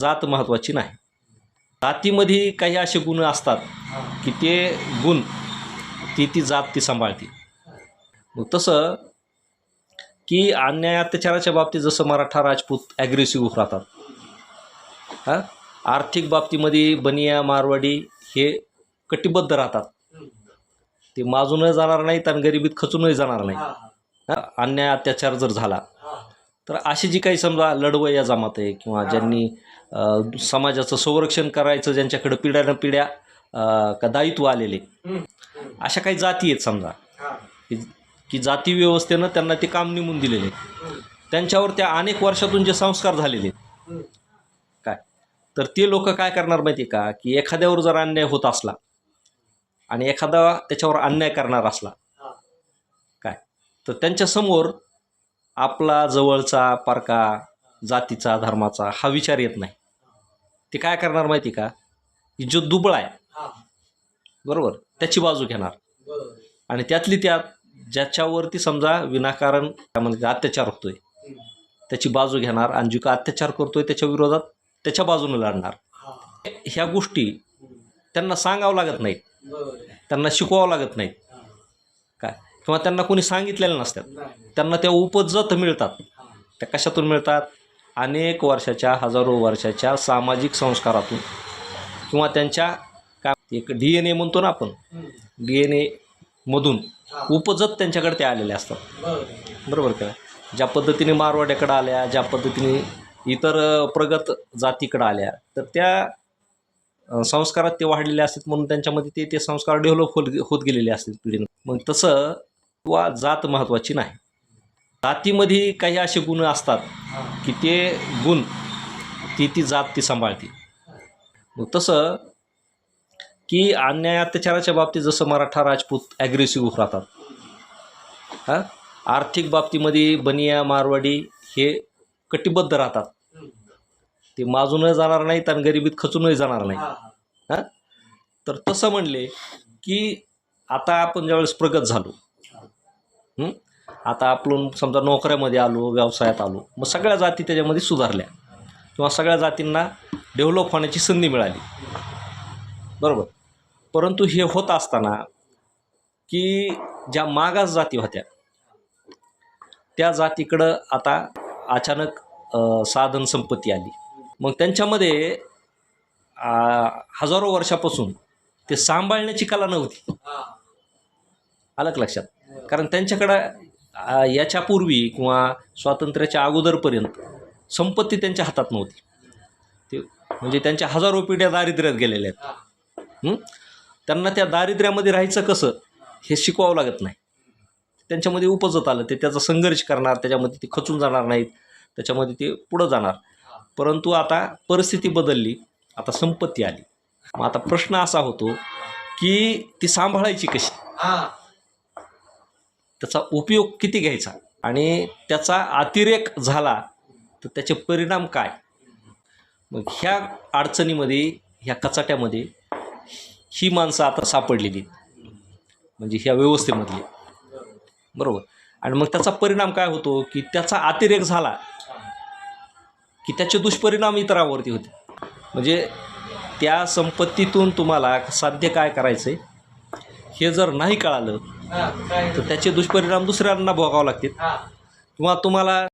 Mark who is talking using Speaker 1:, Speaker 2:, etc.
Speaker 1: जात महत्त्वाची नाही. जातीमध्ये काही असे गुण असतात की ते गुण ती ती जात ती सांभाळते. मग तसं की अन्याय अत्याचाराच्या बाबतीत जसं मराठा राजपूत ॲग्रेसिव्ह राहतात. हां? आर्थिक बाबतीमध्ये बनिया मारवाडी हे कटिबद्ध राहतात. ते माजूनही जाणार नाहीत आणि गरिबीत खचूनही जाणार नाही अन्याय अत्याचार जर झाला तर अशी जी काही समजा लढवय्या जमात आहे किंवा ज्यांनी समाजाचं संरक्षण करायचं ज्यांच्याकडे पिढ्यानं पिढ्या का दायित्व आलेले अशा काही जाती आहेत समजा. की की जाती व्यवस्थेनं त्यांना ते काम नेमून दिलेले आहे. त्यांच्यावर त्या अनेक वर्षातून जे संस्कार झालेले आहेत. काय? तर ते लोक काय करणार माहिती आहे का? की एखाद्यावर जर अन्याय होत असला आणि एखादा त्याच्यावर अन्याय करणार असला काय? तर त्यांच्यासमोर आपला जवळचा पारका जातीचा धर्माचा हा विचार येत नाही. ते काय करणार माहिती का? की जो दुबळा आहे बरोबर? त्याची बाजू घेणार. आणि त्यातली त्यात ज्याच्यावरती समजा विनाकारण काय म्हणते अत्याचार होतोय त्याची बाजू घेणार आणि जो का अत्याचार करतोय त्याच्या विरोधात त्याच्या बाजूने लढणार. ह्या गोष्टी त्यांना सांगावं लागत नाहीत. त्यांना शिकवावं लागत नाहीत. किंवा त्यांना कोणी सांगितलेलं नसतात त्यांना त्या उपजत मिळतात. त्या कशातून मिळतात? अनेक वर्षाच्या हजारो वर्षाच्या सामाजिक संस्कारातून. किंवा त्यांच्या काय एक डी एन ए म्हणतो ना आपण. डी एन एमधून उपजत त्यांच्याकडे ते आलेले असतात. बरोबर का? ज्या पद्धतीने मारवाड्याकडं आल्या ज्या पद्धतीने इतर प्रगत जातीकडं आल्या तर त्या संस्कारात ते वाढलेले असतात म्हणून त्यांच्यामध्ये ते ते संस्कार डेव्हलप होत होत गेलेले असतात पिढीनं. मग तसं किंवा जात महत्त्वाची नाही. जातीमध्ये काही असे गुण असतात की ते गुण ती ती जात ती सांभाळते. मग तसं की अन्याय अत्याचाराच्या बाबतीत जसं मराठा राजपूत ॲग्रेसिव्ह राहतात. हां? आर्थिक बाबतीमध्ये बनिया मारवाडी हे कटिबद्ध राहतात. ते माजूनही जाणार नाहीत आणि गरिबीत खचूनही जाणार नाही हां? तर तसं म्हणले की आता आपण ज्यावेळेस प्रगत झालो आता आपण समजा नोकऱ्यामध्ये आलो व्यवसायात आलो मग सगळ्या जाती त्याच्यामध्ये सुधारल्या. किंवा सगळ्या जातींना डेव्हलप होण्याची संधी मिळाली. बरोबर? परंतु हे होत असताना की ज्या मागास जाती होत्या त्या जातीकडं आता अचानक साधन संपत्ती आली. मग त्यांच्यामध्ये हजारो वर्षापासून ते सांभाळण्याची कला नव्हती. आलं का लक्षात? कारण त्यांच्याकडं याच्यापूर्वी किंवा स्वातंत्र्याच्या अगोदरपर्यंत संपत्ती त्यांच्या हातात नव्हती. ते म्हणजे त्यांच्या हजारो पिढ्या दारिद्र्यात गेलेल्या आहेत. त्यांना त्या दारिद्र्यामध्ये राहायचं कसं? हे शिकवावं लागत नाही. त्यांच्यामध्ये उपजत आलं ते त्याचा संघर्ष करणार त्याच्यामध्ये ते खचून जाणार नाहीत त्याच्यामध्ये ते पुढं जाणार. परंतु आता परिस्थिती बदलली आता संपत्ती आली. मग आता प्रश्न असा होतो की ती सांभाळायची कशी? त्याचा उपयोग किती घ्यायचा? आणि त्याचा अतिरेक झाला तर त्याचे परिणाम काय? मग ह्या अडचणीमध्ये ह्या कचाट्यामध्ये ही माणसं आता सापडलेली आहेत. म्हणजे ह्या व्यवस्थेमधली. बरोबर? आणि मग त्याचा परिणाम काय होतो? की त्याचा अतिरेक झाला की त्याचे दुष्परिणाम इतरावरती होते. म्हणजे त्या संपत्तीतून तुम्हाला साध्य काय करायचं आहे हे जर नाही कळालं तर त्याचे दुष्परिणाम दुसऱ्यांना भोगावं लागतील. किंवा तुम्हाला